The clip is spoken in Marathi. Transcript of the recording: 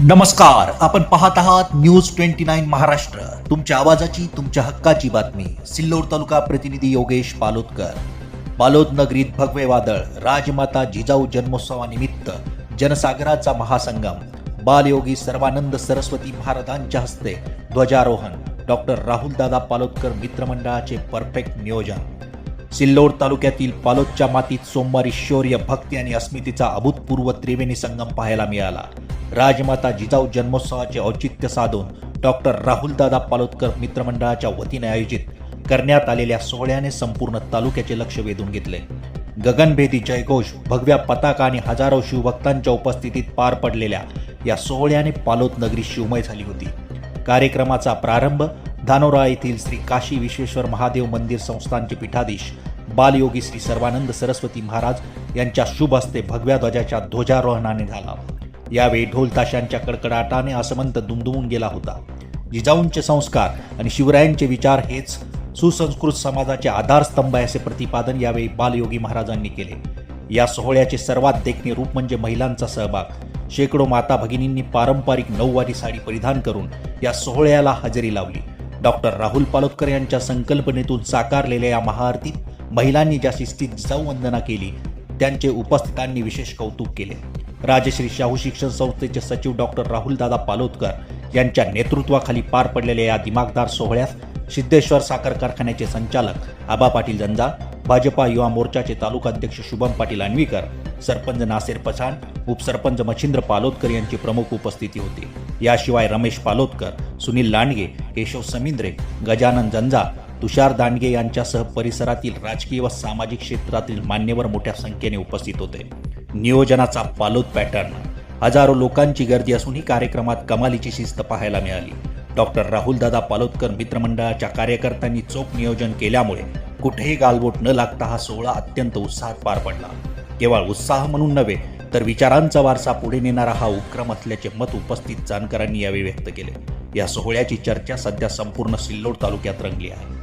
नमस्कार आपण पाहत आहात न्यूज ट्वेंटी नाईन महाराष्ट्र. तुमच्या आवाजाची तुमच्या हक्काची बातमी. सिल्लोड तालुका प्रतिनिधी योगेश पालोदकर. पालोद नगरीत भगवे वादळ राजमाता जिजाऊ जन्मोत्सवानिमित्त जनसागराचा महासंगम. बालयोगी सर्वानंद सरस्वती महाराजांच्या हस्ते ध्वजारोहण. डॉक्टर राहुलदादा पालोदकर मित्रमंडळाचे परफेक्ट नियोजन. सिल्लोड तालुक्यातील पालोदच्या मातीत सोमवारी शौर्य भक्ती आणि अस्मितेचा अभूतपूर्व त्रिवेणी संगम पाहायला मिळाला. राजमाता जिजाऊ जन्मोत्सवाचे औचित्य साधून डॉक्टर राहुलदादा पालोदकर मित्रमंडळाच्या वतीने आयोजित करण्यात आलेल्या सोहळ्याने संपूर्ण तालुक्याचे लक्ष वेधून घेतले. गगनभेदी जयघोष भगव्या पताका आणि हजारो शिवभक्तांच्या उपस्थितीत पार पडलेल्या या सोहळ्याने पालोद नगरी शिवमय झाली होती. कार्यक्रमाचा प्रारंभ धानोरा येथील श्री काशी विश्वेश्वर महादेव मंदिर संस्थानचे पीठाधीश बालयोगी श्री सर्वानंद सरस्वती महाराज यांच्या शुभ हस्ते भगव्या ध्वजाच्या ध्वजारोहणाने झाला. यावेळी ढोलताशांच्या कडकडाटाने असमंत दुमदुमून गेला होता. जिजाऊंचे संस्कार आणि शिवरायांचे विचार हेच सुसंस्कृत समाजाचे आधारस्तंभ आहे असे प्रतिपादन यावेळी बालयोगी महाराजांनी केले. या सोहळ्याचे सर्वात देखणे रूप म्हणजे महिलांचा सहभाग. शेकडो माता भगिनींनी पारंपरिक नऊवारी साडी परिधान करून या सोहळ्याला हजेरी लावली. डॉक्टर राहुल पालोदकर यांच्या संकल्पनेतून साकारलेल्या या महाआरतीत महिलांनी ज्या शिस्तीत जाऊ वंदना केली त्यांचे उपस्थितांनी विशेष कौतुक केले. राजश्री शाहू शिक्षण संस्थेचे सचिव डॉक्टर राहुलदादा पालोदकर यांच्या नेतृत्वाखाली पार पडलेल्या या दिमागदार सोहळ्यास सिद्धेश्वर साखर कारखान्याचे संचालक आबा पाटील जंजा भाजपा युवा मोर्चाचे तालुका अध्यक्ष शुभम पाटील आणवीकर सरपंच नासेर पठाण उपसरपंच मच्छिंद्र पालोदकर यांची प्रमुख उपस्थिती होती. याशिवाय रमेश पालोदकर सुनील लांडगे केशव समिंद्रे गजानन जंजा तुषार दांडगे यांच्यासह परिसरातील राजकीय व सामाजिक क्षेत्रातील मान्यवर मोठ्या संख्येने उपस्थित होते. नियोजनाचा पालोद पॅटर्न. हजारो लोकांची गर्दी असूनही कार्यक्रमात कमालीची शिस्त पाहायला मिळाली. डॉक्टर राहुलदादा पालोदकर मित्रमंडळाच्या कार्यकर्त्यांनी चोख नियोजन केल्यामुळे कुठेही गालबोट न लागता हा सोहळा अत्यंत उत्साहात पार पडला. केवळ उत्साह म्हणून नव्हे तर विचारांचा वारसा पुढे नेणारा हा उपक्रम असल्याचे मत उपस्थित जानकरांनी यावेळी व्यक्त केले. या सोहळ्याची चर्चा सध्या संपूर्ण सिल्लोड तालुक्यात रंगली आहे.